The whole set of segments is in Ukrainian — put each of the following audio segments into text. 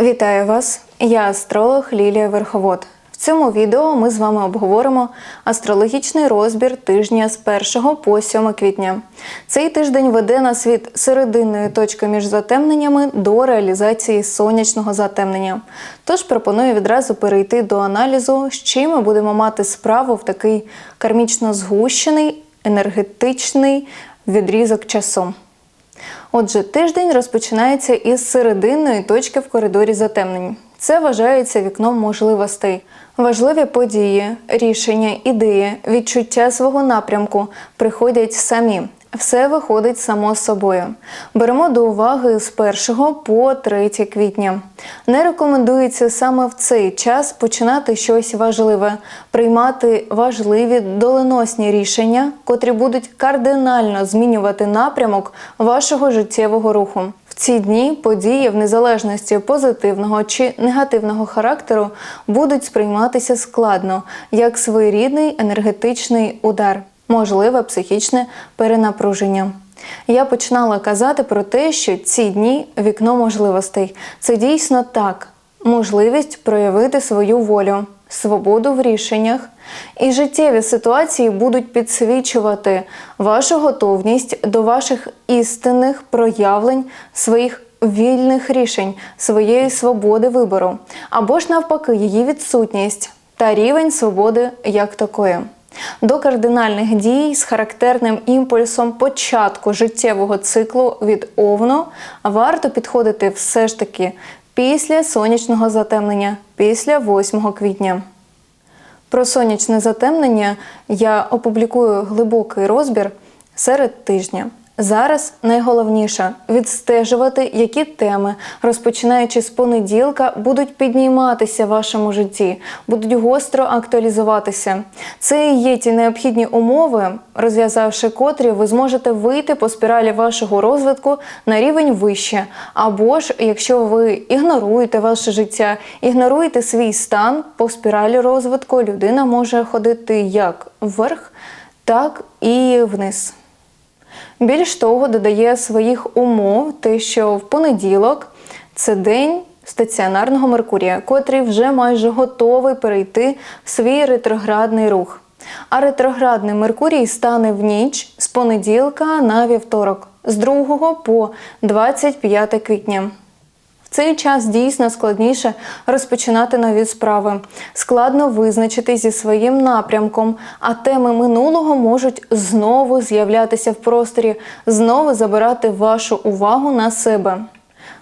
Вітаю вас! Я астролог Лілія Верховод. В цьому відео ми з вами обговоримо астрологічний розбір тижня з 1 по 7 квітня. Цей тиждень веде нас від серединної точки між затемненнями до реалізації сонячного затемнення. Тож пропоную відразу перейти до аналізу, з чим ми будемо мати справу в такий кармічно згущений, енергетичний відрізок часу. Отже, тиждень розпочинається із серединної точки в коридорі затемнень. Це вважається вікном можливостей. Важливі події, рішення, ідеї, відчуття свого напрямку приходять самі. Все виходить само собою. Беремо до уваги з 1 по 3 квітня. Не рекомендується саме в цей час починати щось важливе, приймати важливі доленосні рішення, котрі будуть кардинально змінювати напрямок вашого життєвого руху. В ці дні події, в незалежності позитивного чи негативного характеру, будуть сприйматися складно, як своєрідний енергетичний удар можливе психічне перенапруження. Я починала казати про те, що ці дні вікно можливостей це дійсно так, можливість проявити свою волю, свободу в рішеннях, і життєві ситуації будуть підсвічувати вашу готовність до ваших істинних проявлень своїх. Вільних рішень своєї свободи вибору, або ж навпаки, її відсутність та рівень свободи як такої. До кардинальних дій з характерним імпульсом початку життєвого циклу від овну варто підходити все ж таки після сонячного затемнення, після 8 квітня. Про сонячне затемнення я опублікую глибокий розбір серед тижня. Зараз найголовніше відстежувати, які теми, розпочинаючи з понеділка, будуть підніматися в вашому житті, будуть гостро актуалізуватися. Це і є ті необхідні умови, розв'язавши котрі, ви зможете вийти по спіралі вашого розвитку на рівень вище. Або ж, якщо ви ігноруєте ваше життя, ігноруєте свій стан по спіралі розвитку, людина може ходити як вверх, так і вниз. Більш того, додає своїх умов, те, що в понеділок це день стаціонарного Меркурія, котрий вже майже готовий перейти в свій ретроградний рух. А ретроградний Меркурій стане в ніч з понеділка на вівторок, з 2 по 25 квітня. Цей час дійсно складніше розпочинати нові справи, складно визначити зі своїм напрямком, а теми минулого можуть знову з'являтися в просторі, знову забирати вашу увагу на себе.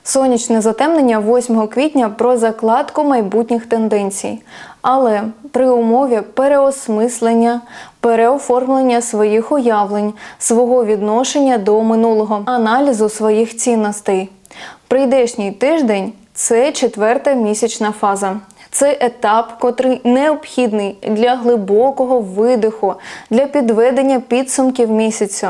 Сонячне затемнення 8 квітня про закладку майбутніх тенденцій, але при умові переосмислення, переоформлення своїх уявлень, свого відношення до минулого, аналізу своїх цінностей. Прийдешній тиждень це четверта місячна фаза. Це етап, котрий необхідний для глибокого видиху, для підведення підсумків місяцю.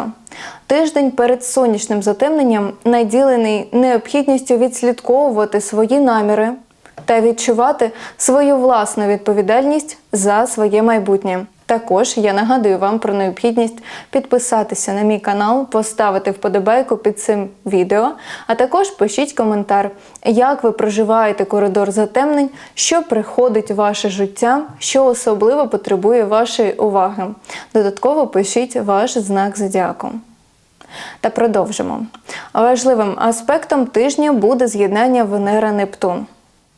Тиждень перед сонячним затемненням наділений необхідністю відслідковувати свої наміри та відчувати свою власну відповідальність за своє майбутнє. Також я нагадую вам про необхідність підписатися на мій канал, поставити вподобайку під цим відео, а також пишіть коментар, як ви проживаєте коридор затемнень, що приходить в ваше життя, що особливо потребує вашої уваги. Додатково пишіть ваш знак зодіаку. Та продовжимо. Важливим аспектом тижня буде з'єднання Венера-Нептун.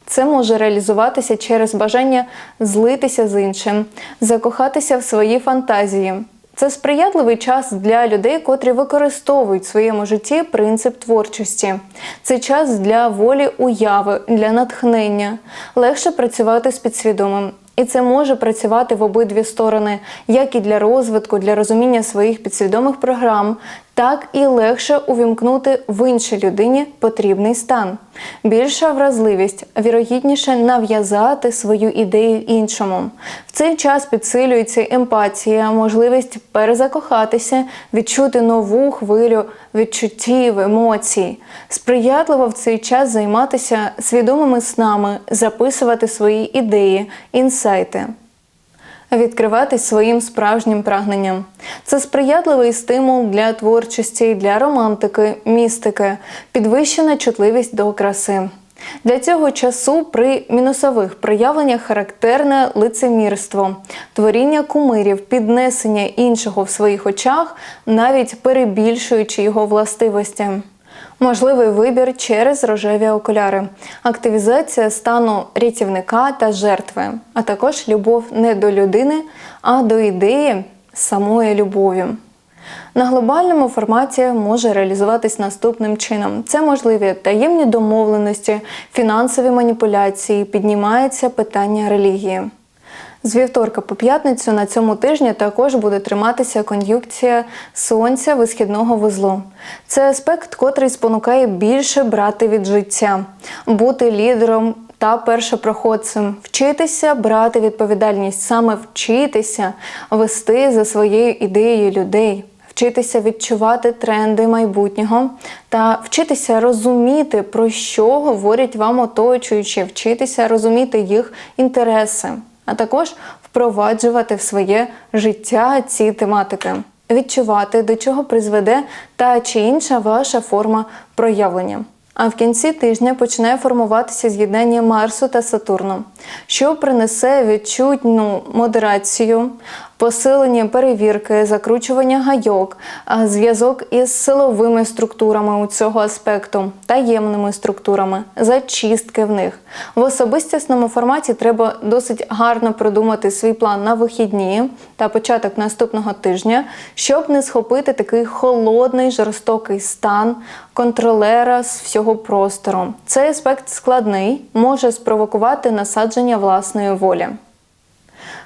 Це може реалізуватися через бажання злитися з іншим, закохатися в свої фантазії. Це сприятливий час для людей, котрі використовують в своєму житті принцип творчості. Це час для волі уяви, для натхнення, легше працювати з підсвідомим. І це може працювати в обидві сторони, як і для розвитку, для розуміння своїх підсвідомих програм, так і легше увімкнути в іншій людині потрібний стан. Більша вразливість, вірогідніше нав'язати свою ідею іншому. В цей час підсилюється емпатія, можливість перезакохатися, відчути нову хвилю відчуттів, емоцій. Сприятливо в цей час займатися свідомими снами, записувати свої ідеї, інсайти відкриватись своїм справжнім прагненням. Це сприятливий стимул для творчості, для романтики, містики, підвищена чутливість до краси. Для цього часу при мінусових проявленнях характерне лицемірство, творіння кумирів, піднесення іншого в своїх очах, навіть перебільшуючи його властивості. Можливий вибір через рожеві окуляри, активізація стану рятівника та жертви, а також любов не до людини, а до ідеї самої любові. На глобальному форматі може реалізуватись наступним чином: це можливі таємні домовленості, фінансові маніпуляції, піднімається питання релігії. З вівторка по п'ятницю на цьому тижні також буде триматися кон'юнкція сонця висхідного вузлу. Це аспект, котрий спонукає більше брати від життя, бути лідером та першопроходцем, вчитися брати відповідальність, саме вчитися вести за своєю ідеєю людей. Вчитися відчувати тренди майбутнього та вчитися розуміти, про що говорять вам оточуючі, вчитися розуміти їх інтереси, а також впроваджувати в своє життя ці тематики, відчувати, до чого призведе та чи інша ваша форма проявлення. А в кінці тижня починає формуватися з'єднання Марсу та Сатурну, що принесе відчутну модерацію, посилення перевірки, закручування гайок, зв'язок із силовими структурами у цього аспекту, таємними структурами, зачистки в них. В особистісному форматі треба досить гарно продумати свій план на вихідні та початок наступного тижня, щоб не схопити такий холодний жорстокий стан контролера з всього простору. Цей аспект складний, може спровокувати насадження власної волі.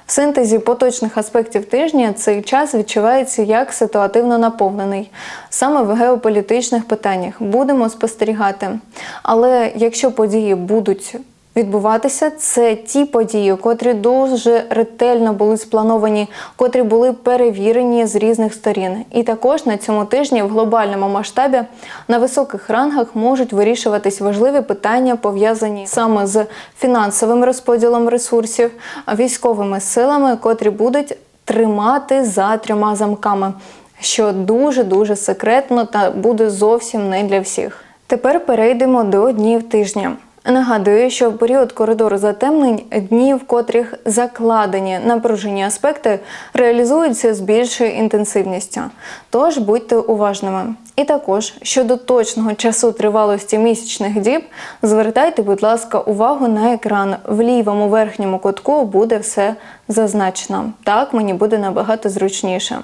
В синтезі поточних аспектів тижня цей час відчувається як ситуативно наповнений, саме в геополітичних питаннях будемо спостерігати. Але якщо події будуть відбуватися, це ті події, котрі дуже ретельно були сплановані, котрі були перевірені з різних сторін. І також на цьому тижні в глобальному масштабі на високих рангах можуть вирішуватись важливі питання, пов'язані саме з фінансовим розподілом ресурсів, військовими силами, котрі будуть тримати за трьома замками, що дуже дуже секретно та буде зовсім не для всіх. Тепер перейдемо до днів тижня. Нагадую, що в період коридору затемнень дні, в котрих закладені напружені аспекти, реалізуються з більшою інтенсивністю. Тож будьте уважними. І також щодо точного часу тривалості місячних діб, звертайте, будь ласка, увагу на екран. В лівому верхньому кутку буде все зазначено. Так мені буде набагато зручніше.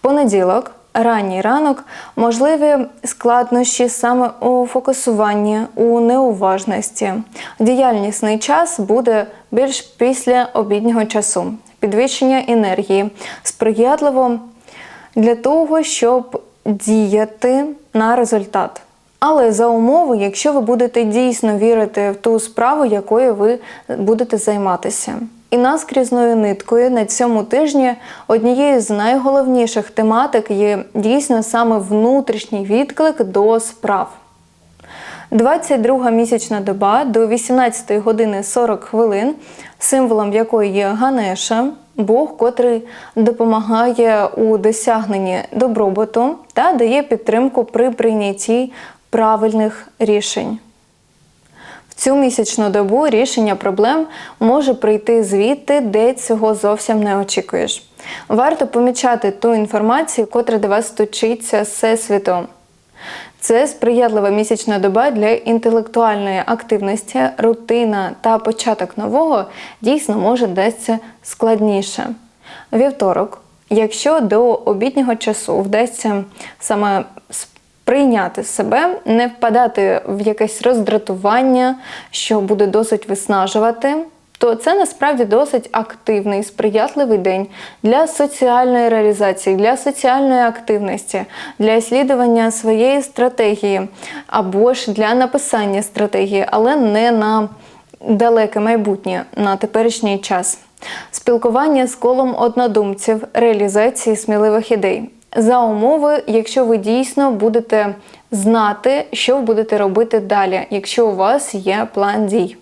Понеділок ранній ранок можливі складнощі саме у фокусуванні, у неуважності. Діяльнісний час буде більш після обіднього часу, підвищення енергії, сприятливо для того, щоб діяти на результат. Але за умови, якщо ви будете дійсно вірити в ту справу, якою ви будете займатися. І наскрізною ниткою на цьому тижні однією з найголовніших тематик є дійсно саме внутрішній відклик до справ. 22 місячна доба до 18 години 40 хвилин, символом якої є Ганеша, Бог, котрий допомагає у досягненні добробуту та дає підтримку при прийнятті правильних рішень. Цю місячну добу рішення проблем може прийти звідти, де цього зовсім не очікуєш. Варто помічати ту інформацію, котра до вас стучиться з всесвіту. Це сприятлива місячна доба для інтелектуальної активності, рутина та початок нового дійсно може дасться складніше. Вівторок, якщо до обіднього часу вдасться саме прийняти себе, не впадати в якесь роздратування, що буде досить виснажувати. То це насправді досить активний, сприятливий день для соціальної реалізації, для соціальної активності, для слідування своєї стратегії або ж для написання стратегії, але не на далеке майбутнє, на теперішній час. Спілкування з колом однодумців, реалізації сміливих ідей за умови, якщо ви дійсно будете знати, що будете робити далі, якщо у вас є план дій.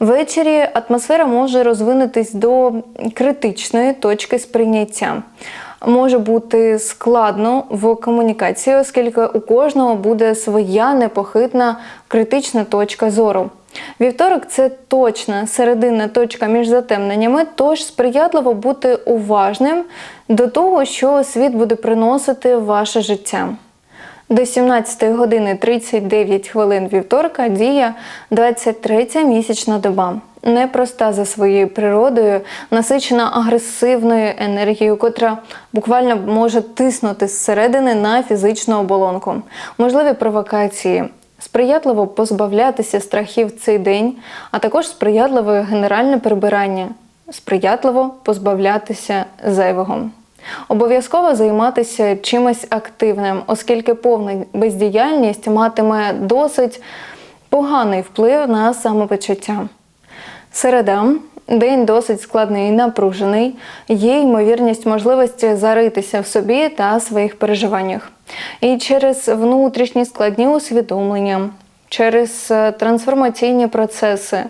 Ввечері атмосфера може розвинутись до критичної точки сприйняття. Може бути складно в комунікації, оскільки у кожного буде своя непохитна критична точка зору. Вівторок це точна серединна точка між затемненнями, тож сприятливо бути уважним до того, що світ буде приносити в ваше життя. До 17 години 39 хвилин вівторка діє 23 місячна доба. Непроста за своєю природою, насичена агресивною енергією, котра буквально може тиснути зсередини на фізичну оболонку. Можливі провокації, сприятливо позбавлятися страхів цей день, а також сприятливе генеральне прибирання, сприятливо позбавлятися зайвого. Обов'язково займатися чимось активним, оскільки повна бездіяльність матиме досить поганий вплив на самопочуття. Середа день досить складний і напружений. Є ймовірність можливості заритися в собі та своїх переживаннях. І через внутрішні складні усвідомлення, через е, трансформаційні процеси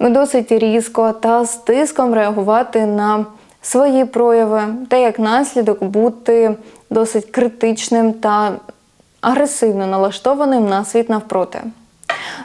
досить різко та з тиском реагувати на свої прояви, та як наслідок бути досить критичним та агресивно налаштованим на світ навпроти.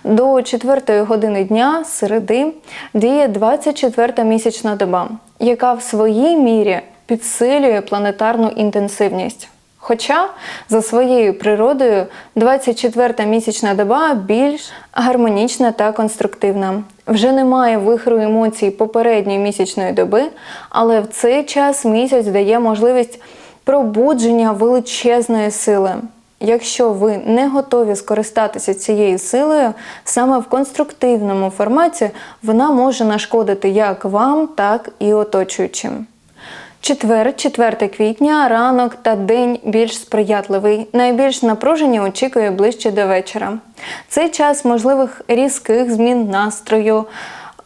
До 4 години дня середи діє 24 місячна доба, яка в своїй мірі підсилює планетарну інтенсивність. Хоча за своєю природою 24 місячна доба більш гармонічна та конструктивна. Вже немає вихру емоцій попередньої місячної доби, але в цей час місяць дає можливість пробудження величезної сили. Якщо ви не готові скористатися цією силою, саме в конструктивному форматі вона може нашкодити як вам, так і оточуючим. Четвер, 4 квітня, ранок та день більш сприятливий. Найбільш напруження очікує ближче до вечора. Цей час можливих різких змін настрою,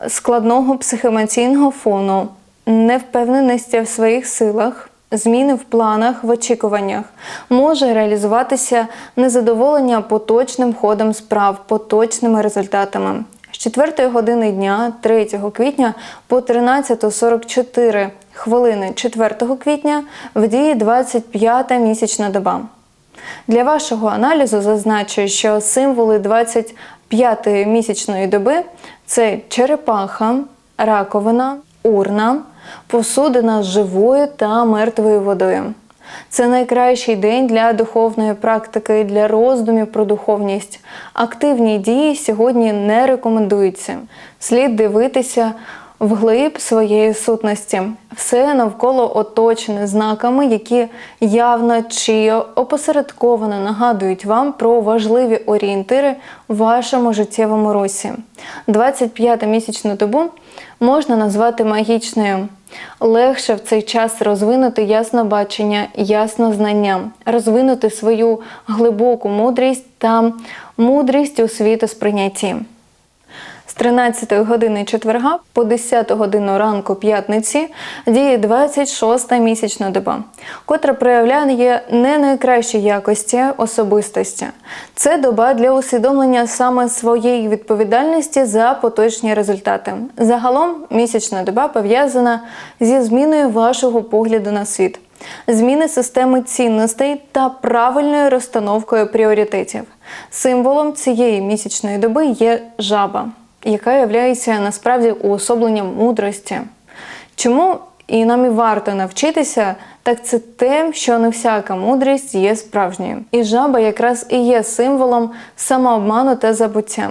складного психоемоційного фону, невпевненості в своїх силах. Зміни в планах, в очікуваннях може реалізуватися незадоволення поточним ходом справ, поточними результатами. З 4 години дня 3 квітня по 13.44 хвилини 4 квітня в дії 25 місячна доба. Для вашого аналізу зазначу, що символи 25-ї місячної доби це черепаха, раковина, урна, посудина з живою та мертвою водою. Це найкращий день для духовної практики, для роздумів про духовність. Активні дії сьогодні не рекомендуються. Слід дивитися вглиб своєї сутності. Все навколо оточене знаками, які явно чи опосередковано нагадують вам про важливі орієнтири в вашому життєвому русі. 25 місячну добу можна назвати магічною. Легше в цей час розвинути яснобачення, яснознання, розвинути свою глибоку мудрість та мудрість у світосприйнятті. З 13 години четверга по 10 годину ранку п'ятниці діє 26-та місячна доба, котра проявляє не найкращі якості особистості. Це доба для усвідомлення саме своєї відповідальності за поточні результати. Загалом місячна доба пов'язана зі зміною вашого погляду на світ. Зміни системи цінностей та правильною розстановкою пріоритетів. Символом цієї місячної доби є жаба яка є насправді уособленням мудрості. Чому і нам і варто навчитися, так це те, що не всяка мудрість є справжньою. І жаба якраз і є символом самообману та забуття.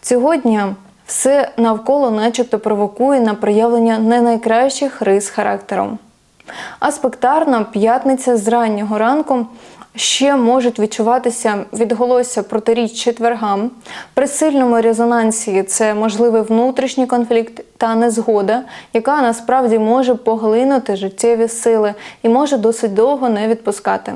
Цього дня все навколо, начебто, провокує на проявлення не найкращих рис характеру. А спектарна п'ятниця з раннього ранку ще можуть відчуватися відголосся протиріч четвергам. При сильному резонансі це можливий внутрішній конфлікт та незгода, яка насправді може поглинути життєві сили і може досить довго не відпускати.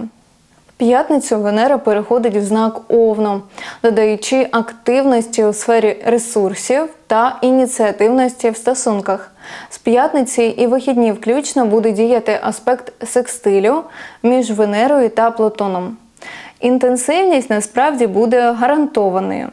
П'ятницю Венера переходить в знак Овну, додаючи активності у сфері ресурсів та ініціативності в стосунках. З п'ятниці і вихідні включно буде діяти аспект секстилю між Венерою та Плутоном. Інтенсивність насправді буде гарантованою.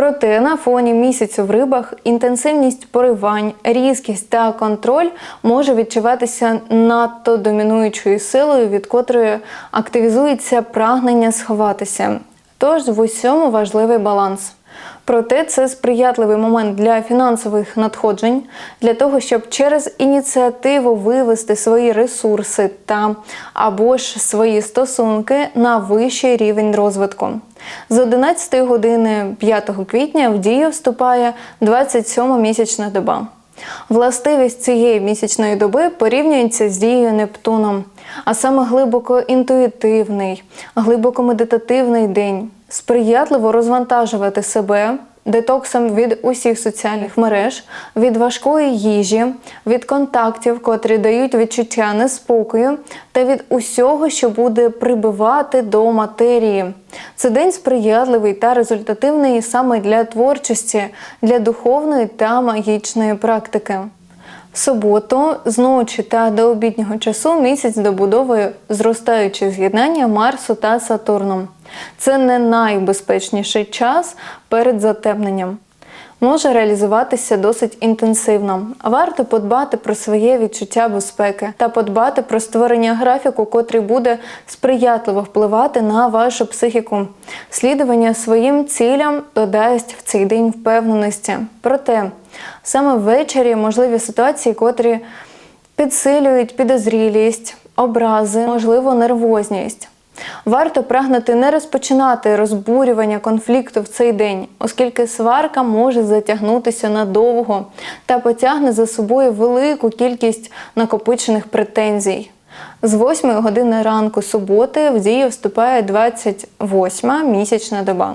Проте на фоні місяцю в рибах інтенсивність поривань, різкість та контроль може відчуватися надто домінуючою силою, від котрої активізується прагнення сховатися. Тож в усьому важливий баланс. Проте це сприятливий момент для фінансових надходжень, для того, щоб через ініціативу вивести свої ресурси та або ж свої стосунки на вищий рівень розвитку. З 11 години 5 квітня в дію вступає 27 місячна доба. Властивість цієї місячної доби порівнюється з дією Нептуном, а саме глибоко інтуїтивний, глибоко медитативний день, сприятливо розвантажувати себе детоксом від усіх соціальних мереж, від важкої їжі, від контактів, котрі дають відчуття неспокою, та від усього, що буде прибивати до матерії. Це день сприятливий та результативний саме для творчості, для духовної та магічної практики. Суботу з ночі та до обіднього часу місяць добудовує зростаюче з'єднання Марсу та Сатурном. Це не найбезпечніший час перед затемненням. Може реалізуватися досить інтенсивно. Варто подбати про своє відчуття безпеки та подбати про створення графіку, котрий буде сприятливо впливати на вашу психіку. Слідування своїм цілям додасть в цей день впевненості. Проте саме ввечері можливі ситуації, котрі підсилюють підозрілість, образи, можливо, нервозність. Варто прагнути не розпочинати розбурювання конфлікту в цей день, оскільки сварка може затягнутися надовго та потягне за собою велику кількість накопичених претензій. З 8 години ранку суботи в дію вступає 28 місячна доба.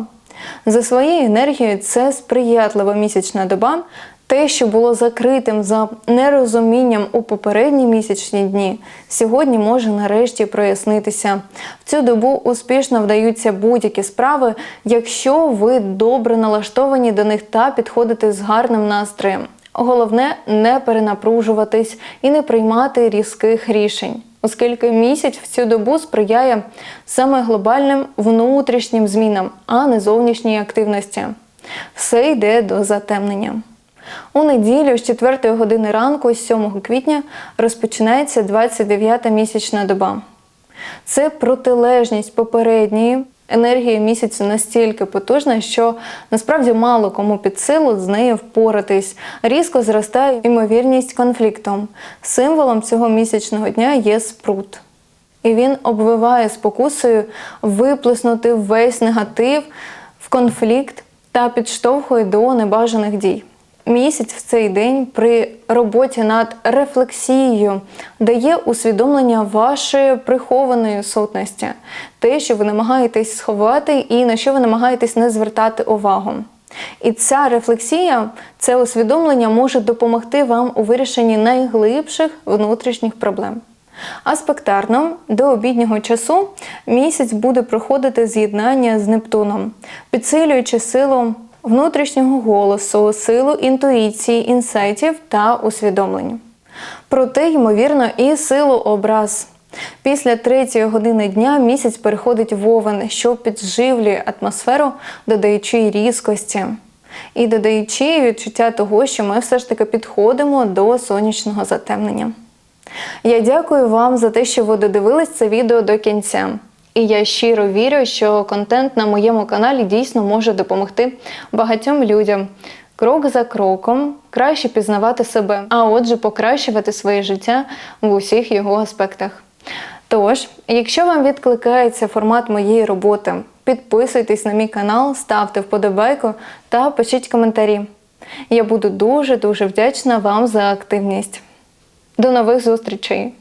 За своєю енергією це сприятлива місячна доба, те, що було закритим за нерозумінням у попередні місячні дні, сьогодні може нарешті прояснитися. В цю добу успішно вдаються будь-які справи, якщо ви добре налаштовані до них та підходите з гарним настроєм. Головне не перенапружуватись і не приймати різких рішень, оскільки місяць в цю добу сприяє саме глобальним внутрішнім змінам, а не зовнішній активності. Все йде до затемнення. У неділю з 4 години ранку, з 7 квітня, розпочинається 29-та місячна доба. Це протилежність попередньої. Енергія місяцю настільки потужна, що насправді мало кому під силу з нею впоратись. Різко зростає ймовірність конфлікту. Символом цього місячного дня є спрут. І він обвиває спокусою виплеснути весь негатив в конфлікт та підштовхує до небажаних дій. Місяць в цей день при роботі над рефлексією дає усвідомлення вашої прихованої сутності, те, що ви намагаєтесь сховати, і на що ви намагаєтесь не звертати увагу. І ця рефлексія, це усвідомлення може допомогти вам у вирішенні найглибших внутрішніх проблем. Аспектарно до обіднього часу місяць буде проходити з'єднання з Нептуном, підсилюючи силу внутрішнього голосу, силу інтуїції, інсайтів та усвідомлень. Проте, ймовірно, і силу образ. Після третьої години дня місяць переходить в овен, що підживлює атмосферу, додаючи різкості. І додаючи відчуття того, що ми все ж таки підходимо до сонячного затемнення. Я дякую вам за те, що ви додивились це відео до кінця. І я щиро вірю, що контент на моєму каналі дійсно може допомогти багатьом людям крок за кроком краще пізнавати себе, а отже, покращувати своє життя в усіх його аспектах. Тож, якщо вам відкликається формат моєї роботи, підписуйтесь на мій канал, ставте вподобайку та пишіть коментарі. Я буду дуже-дуже вдячна вам за активність. До нових зустрічей!